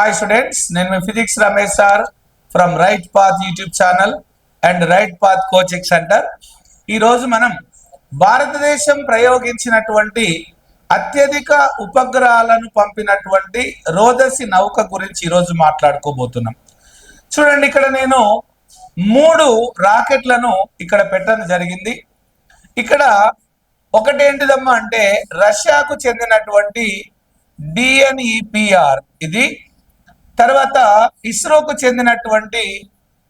Hi students నేను మీ physics Ramesh sir from right path YouTube channel and right path coaching centre ఈరోజు మనం భారతదేశం ప్రయోగించినటువంటి అత్యధిక ఉపగ్రహాలను పంపినటువంటి రోదసి నౌక గురించి ఈరోజు మాట్లాడుకోబోతున్నాం. చూడండి ఇక్కడ నేను మూడు రాకెట్లను ఇక్కడ పెట్టడం జరిగింది. ఇక్కడ ఒకటేంటిదమ్మా అంటే రష్యాకు చెందినటువంటి డిఎన్ఈపిఆర్ ఇది తర్వాత ఇస్రోకు చెందినటువంటి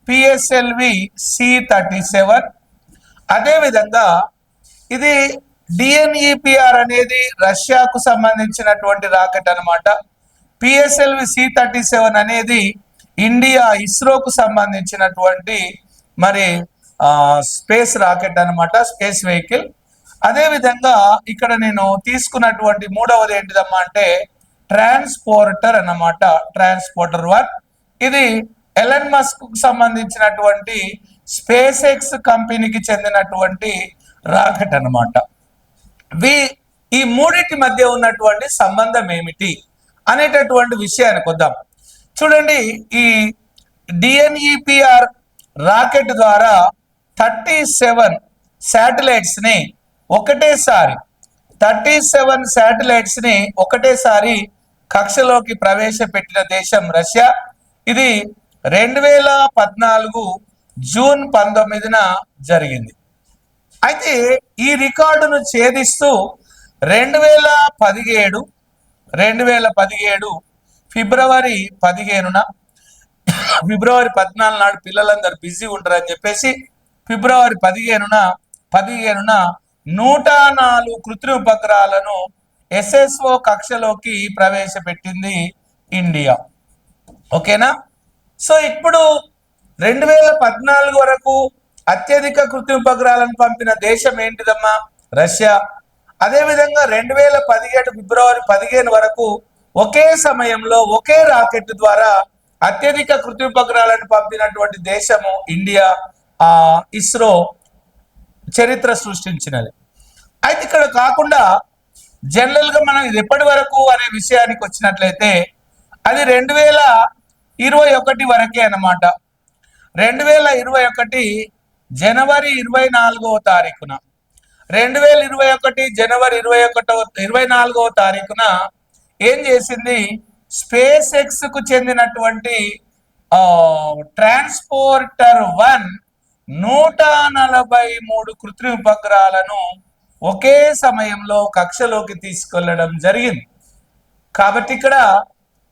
పిఎస్ఎల్వి సి థర్టీ సెవెన్ అదేవిధంగా ఇది డిఎన్ఈపిఆర్ అనేది రష్యాకు సంబంధించినటువంటి రాకెట్ అన్నమాట. పిఎస్ఎల్వి సి థర్టీ సెవెన్ అనేది ఇండియా ఇస్రోకు సంబంధించినటువంటి మరి స్పేస్ రాకెట్ అనమాట స్పేస్ వెహికల్. అదే విధంగా ఇక్కడ నేను తీసుకున్నటువంటి మూడవది ఏంటిదమ్మా అంటే ట్రాన్స్పోర్టర్ అన్నమాట. Transporter one. ఇది ఎలన్ మస్క్ సంబంధించినటువంటి స్పేస్ ఎక్స్ కంపెనీకి చెందినటువంటి రాకెట్ అన్నమాట. వి ఈ మూడింటి మధ్య ఉన్నటువంటి సంబంధం ఏమిటి అనేటటువంటి విషయానికి వద్దాం. చూడండి ఈ D N E P R rocket ద్వారా థర్టీ సెవెన్ శాటిలైట్స్ని ఒకటేసారి థర్టీ సెవెన్ శాటిలైట్స్ని ఒకటేసారి కక్షలోకి ప్రవేశపెట్టిన దేశం రష్యా. ఇది రెండు వేల పద్నాలుగు జూన్ పంతొమ్మిదిన జరిగింది. అయితే ఈ రికార్డును ఛేదిస్తూ రెండు వేల పదిహేడు రెండు వేల పదిహేడు ఫిబ్రవరి పదిహేనున ఫిబ్రవరి పద్నాలుగు నాడు పిల్లలందరూ బిజీ ఉంటారని చెప్పేసి ఫిబ్రవరి పదిహేనున పదిహేనున నూట నాలుగు కృత్రిమ ఉపగ్రహాలను ఎస్ఎస్ఓ కక్షలోకి ప్రవేశపెట్టింది ఇండియా. ఓకేనా? సో ఇప్పుడు రెండు వేల పద్నాలుగు వరకు అత్యధిక కృత్రిమ ఉపగ్రహాలను పంపిన దేశం ఏంటిదమ్మా? రష్యా. అదేవిధంగా రెండు వేల పదిహేడు ఫిబ్రవరి పదిహేను వరకు ఒకే సమయంలో ఒకే రాకెట్ ద్వారా అత్యధిక కృత్రిమ ఉపగ్రహాలను పంపినటువంటి దేశము ఇండియా ఆ ఇస్రో చరిత్ర సృష్టించినది. అయితే ఇక్కడ కాకుండా జనరల్గా మనం ఎప్పటి వరకు అనే విషయానికి వచ్చినట్లయితే అది రెండు వేల ఇరవై ఒకటి వరకే అన్నమాట. రెండు వేల ఇరవై ఒకటి జనవరి ఇరవై నాలుగవ తారీఖున. రెండు వేల ఇరవై ఒకటి జనవరి ఇరవై ఒకటో ఇరవై నాలుగవ తారీఖున ఏం చేసింది? స్పేస్ ఎక్స్కు చెందినటువంటి ట్రాన్స్పోర్టర్ వన్ నూట నలభై మూడు కృత్రిమ ఉపగ్రహాలను ఒకే సమయంలో కక్షలోకి తీసుకెళ్ళడం జరిగింది. కాబట్టి ఇక్కడ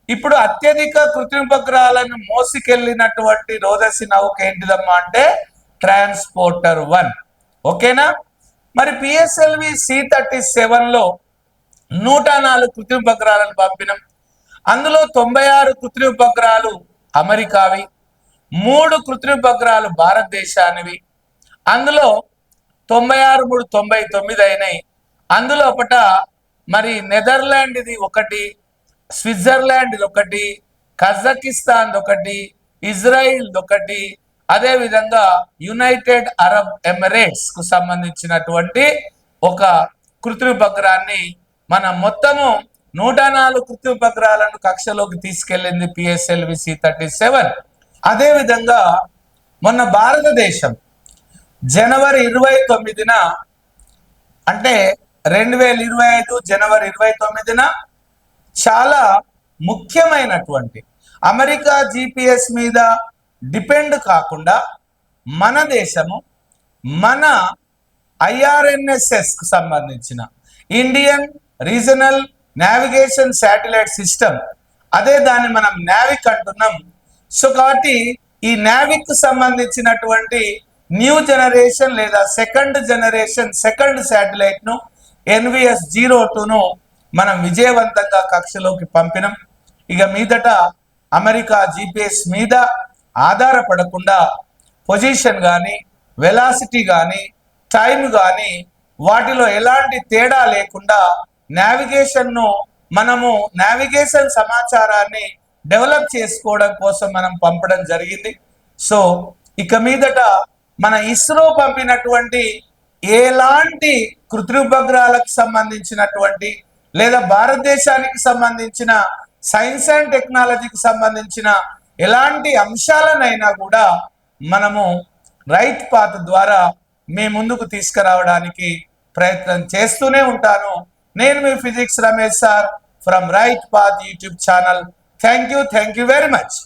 ఇప్పుడు అత్యధిక కృత్రిమ ఉపగ్రహాలను మోసుకెళ్ళినటువంటి రోదసి నౌక ఏంటిదమ్మా అంటే ట్రాన్స్పోర్టర్ వన్. ఓకేనా? మరి పిఎస్ఎల్వి సి థర్టీ సెవెన్లో నూట నాలుగు కృత్రిమ ఉపగ్రహాలను పంపినాం. అందులో తొంభై ఆరు కృత్రిమ ఉపగ్రహాలు అమెరికావి మూడు కృత్రిమ ఉపగ్రహాలు భారతదేశానివి. అందులో తొంభై ఆరు మూడు తొంభై తొమ్మిది అయినాయి. అందులో ఒకట మరి నెదర్లాండ్ ఇది ఒకటి స్విట్జర్లాండ్ ఇది ఒకటి కజకిస్తాన్ ఒకటి ఇజ్రాయిల్ ఒకటి అదే విధంగా యునైటెడ్ అరబ్ ఎమిరేట్స్కు సంబంధించినటువంటి ఒక కృత్రిమ మనం మన మొత్తము నూట నాలుగు కృత్రిమపగ్రహాలను కక్షలోకి తీసుకెళ్ళింది పిఎస్ఎల్వి సి థర్టీ సెవెన్. అదేవిధంగా మొన్న భారతదేశం జనవరి ఇరవై తొమ్మిదిన అంటే రెండు వేల ఇరవై ఐదు జనవరి ఇరవై తొమ్మిదిన చాలా ముఖ్యమైనటువంటి అమెరికా జిపిఎస్ మీద డిపెండ్ కాకుండా మన దేశము మన ఐఆర్ఎన్ఎస్ఎస్కు సంబంధించిన Indian regional navigation satellite system అదే దాన్ని మనం నావిక్ అంటున్నాం. సో కాబట్టి ఈ నావిక్ సంబంధించినటువంటి న్యూ జనరేషన్ లేదా సెకండ్ జనరేషన్ సెకండ్ శాటిలైట్ను ఎన్విఎస్ జీరో టూను మనం విజయవంతంగా కక్షలోకి పంపినాం. ఇక మీదట అమెరికా జిపిఎస్ మీద ఆధారపడకుండా పొజిషన్ కానీ వెలాసిటీ కానీ టైం కానీ వాటిలో ఎలాంటి తేడా లేకుండా నావిగేషన్ను మనము నావిగేషన్ సమాచారాన్ని డెవలప్ చేసుకోవడం కోసం మనం పంపడం జరిగింది. సో ఇక మీదట మన ఇస్రో పంపినటువంటి ఎలాంటి కృత్రిమగ్రహాలకు సంబంధించినటువంటి లేదా భారతదేశానికి సంబంధించిన సైన్స్ అండ్ టెక్నాలజీకి సంబంధించిన ఎలాంటి అంశాలనైనా కూడా మనము రైట్ పాత్ ద్వారా మీ ముందుకు తీసుకురావడానికి ప్రయత్నం చేస్తూనే ఉంటాను. నేను మీ physics Ramesh sir from right path YouTube channel thank you thank you very much